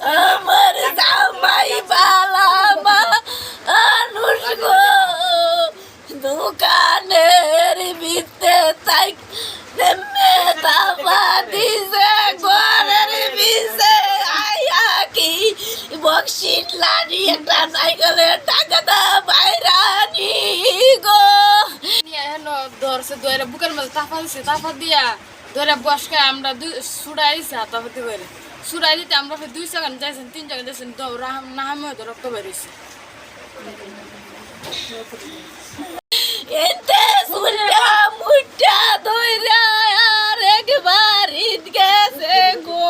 আমার জামাই বালামা মানুষ গো দোকানের ভিতরে তাই মেধাবা দিছে, ঘরের ভিতরে আয়া কি বক্সিট লাড়ি সাইকেলের টাকা দা বাইরানি গো। ধরছে ধরে বুকের মাঝে তাফা দিছে, তাফা দিয়া ধরে বসকে আমরা দুই সুড়াই দিছে করে সুড়াই দিতে আমরা ফের দুই সেকেন্ড যাইছেন তিন সেকেন্ড যাইছেন নাহামে হয়তো রক্ত বেরিয়েছে এতে সুলটা মুটা ধইরা আর একবার ঈদ গেছে গো।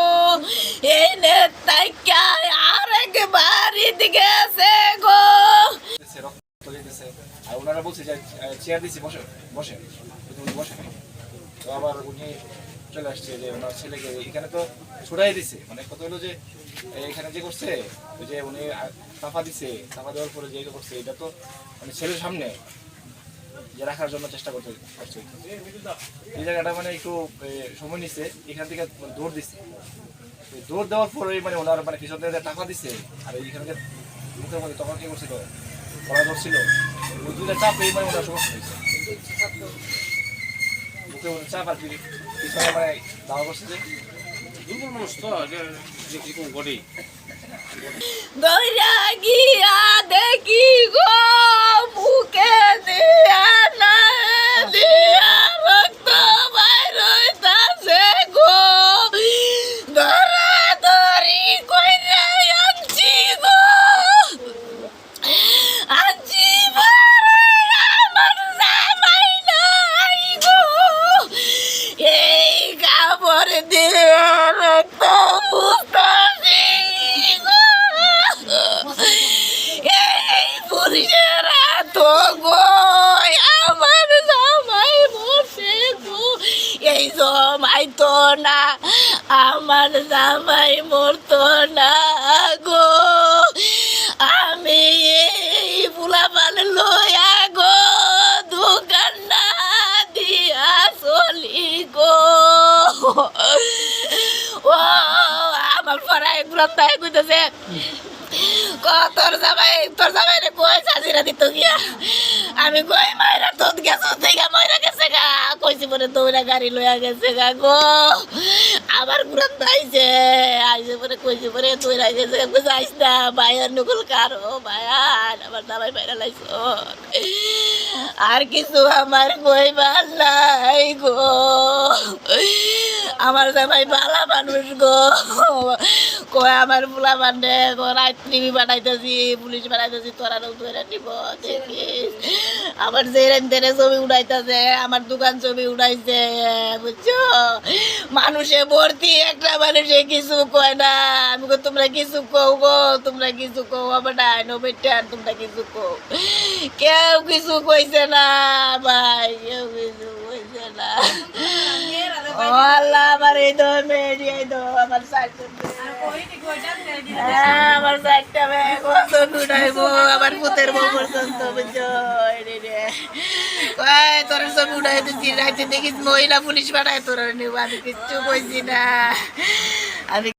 এনে তাইকা আর একবার ঈদ গেছে গো। দিতেছে, রক্ত দিতেছে। আর ওনারা বলছে যে চেয়ার দিছি বসে বসে বসে তো আবার উনি চলে আসছে যে ওনার ছেলেকে এখানে তো ছুড়াই দিছে। মানে কত হলো যে এখানে যে করছে, ওই যে উনি তাফা দিছে তাফা দেওয়ার পরে যে করছে, এটা তো মানে ছেলের সামনে যে রাখার জন্য চেষ্টা করতে, করছে। এই জায়গাটা মানে একটু সময় নিছে, এখান থেকে দৌড় দিছে। দৌড় দেওয়ার পরে মানে ওনার মানে কৃষকদের টাকা দিছে, আর এইখানে মুখের মধ্যে তখন কি করছিল গলা ধরছিল ওই চাপ এই মানে ওনার সমস্যা হয়েছে। চাপ আর কি- পিছনে মানে দাওয়া দুর্বল মানুষ তো দইরা গিয়া জামাই তো না আমার জামাই মরতো না গো। ও, আমার পড়াই গ্রন্থায় কইতেছে তোর জামাই তোর জামাই রে কই সাজিরা দিত গিয়া? আমি কই, মাইরা তোদ গেছো, থেকে মাইরা গেছে গা। কইছি, পরে দৌড়া গাড়ি লইয়া গেছে গা গো। আবার গ্রন্থ আইছে আইছে পরে কইছি, পরে দৌড়া গেছে গা কইছে আইস না ভাইয়ার নকল কারও ভাইয়ার আমার জামাই বাইরা লাইছো আর কিছু আমার কইবার নাই গো। আমার জামাই বালা মানুষ গো। কয় আমার পোলা মানে রাত টিভি বানাইতেছি, পুলিশ বানাইতেছি, তোরা লোক ধরে নিব, দেখিস। আমার জেরেন তেরে ছবি উড়াইতেছে, আমার দোকান ছবি উড়াইছে, বুঝছ? মানুষে ভর্তি, একটা মানুষে কিছু কয় না। আমি তোমরা কিছু কও গো, তোমরা কিছু কও, আমার ডাইনো বেটান তোমরা কিছু কও। কেউ কিছু কইছে না, ভাই, কেউ কিছু কইছে না ও আল্লাহ আমার এই এই আমার সাইড আমার চারটা ব্যাগ কত উঠাইবো আমার পুতের বউ পর্যন্ত বুঝছ এই রে কয় তোর সব উঠাই দিচ্ছি রাইতে দেখিস মহিলা পুলিশ পাঠায় তোর নিব আমি কিচ্ছু কইছি না আমি